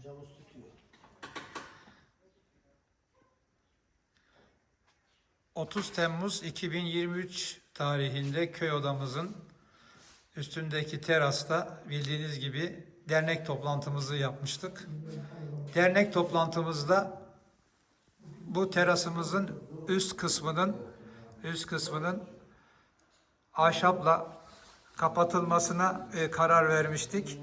Hocamız tutuyor. 30 Temmuz 2023 tarihinde köy odamızın üstündeki terasta bildiğiniz gibi dernek toplantımızı yapmıştık. Dernek toplantımızda bu terasımızın üst kısmının üst kısmının ahşapla kapatılmasına e, karar vermiştik.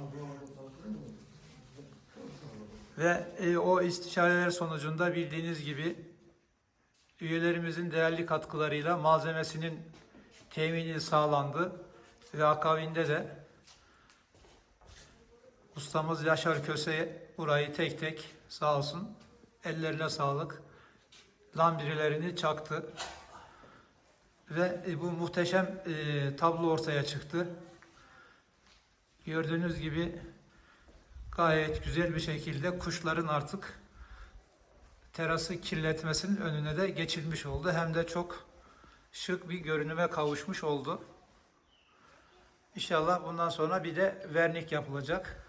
Ve e, o istişareler sonucunda bildiğiniz gibi üyelerimizin değerli katkılarıyla malzemesinin temini sağlandı ve akabinde de ustamız Yaşar Köse burayı tek tek sağ olsun ellerine sağlık lambirilerini çaktı ve e, bu muhteşem e, tablo ortaya çıktı. Gördüğünüz gibi gayet güzel bir şekilde kuşların artık terası kirletmesinin önüne de geçilmiş oldu. Hem de çok şık bir görünüme kavuşmuş oldu. İnşallah bundan sonra bir de vernik yapılacak.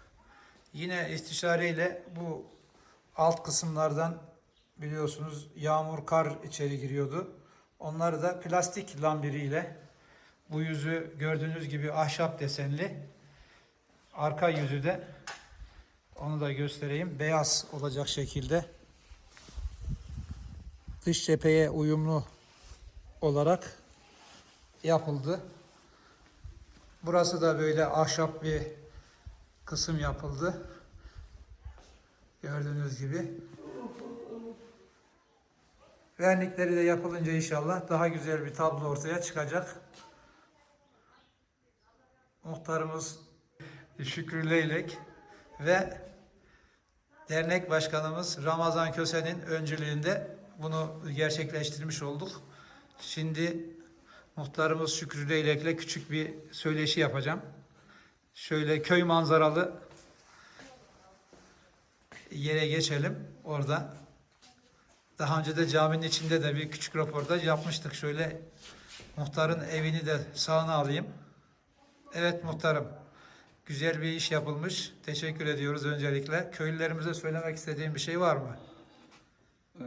Yine istişareyle bu alt kısımlardan biliyorsunuz yağmur kar içeri giriyordu. Onları da plastik lambiriyle bu yüzü gördüğünüz gibi ahşap desenli arka yüzü de onu da göstereyim. Beyaz olacak şekilde dış cepheye uyumlu olarak yapıldı. Burası da böyle ahşap bir kısım yapıldı. Gördüğünüz gibi. Vernikleri de yapılınca inşallah daha güzel bir tablo ortaya çıkacak. Muhtarımız Şükrü Leylek ve dernek başkanımız Ramazan Köse'nin öncülüğünde bunu gerçekleştirmiş olduk. Şimdi muhtarımız Şükrü Leylek'le küçük bir söyleşi yapacağım. Şöyle köy manzaralı yere geçelim. Orada daha önce de caminin içinde de bir küçük röportaj yapmıştık. Şöyle muhtarın evini de sağına alayım. Evet muhtarım. Güzel bir iş yapılmış. Teşekkür ediyoruz öncelikle. Köylülerimize söylemek istediğim bir şey var mı? Ee,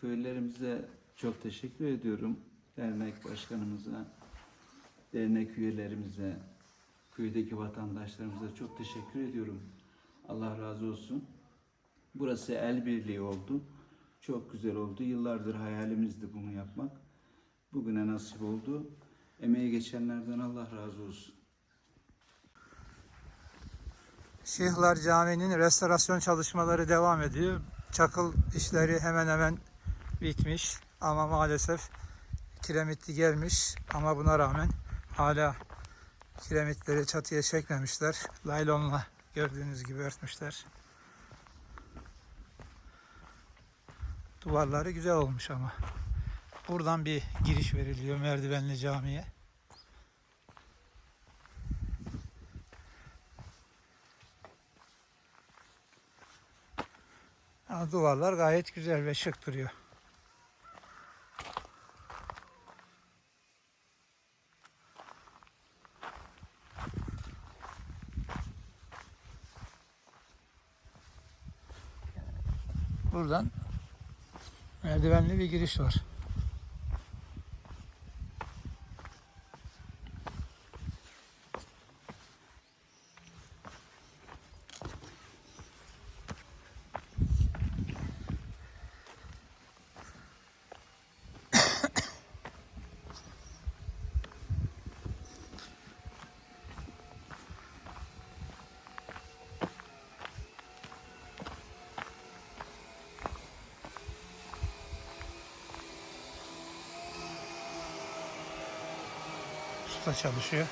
Köylerimize çok teşekkür ediyorum. Dernek başkanımıza, dernek üyelerimize, köydeki vatandaşlarımıza çok teşekkür ediyorum. Allah razı olsun. Burası el birliği oldu. Çok güzel oldu. Yıllardır hayalimizdi bunu yapmak. Bugüne nasip oldu. Emeği geçenlerden Allah razı olsun. Şihlar Camii'nin restorasyon çalışmaları devam ediyor. Çakıl işleri hemen hemen bitmiş ama maalesef kiremitli gelmiş ama buna rağmen hala kiremitleri çatıya çekmemişler. Laylonla gördüğünüz gibi örtmüşler. Duvarları güzel olmuş ama. Buradan bir giriş veriliyor merdivenli camiye. Ama duvarlar gayet güzel ve şık duruyor. Buradan merdivenli bir giriş var. Usta çalışıyor.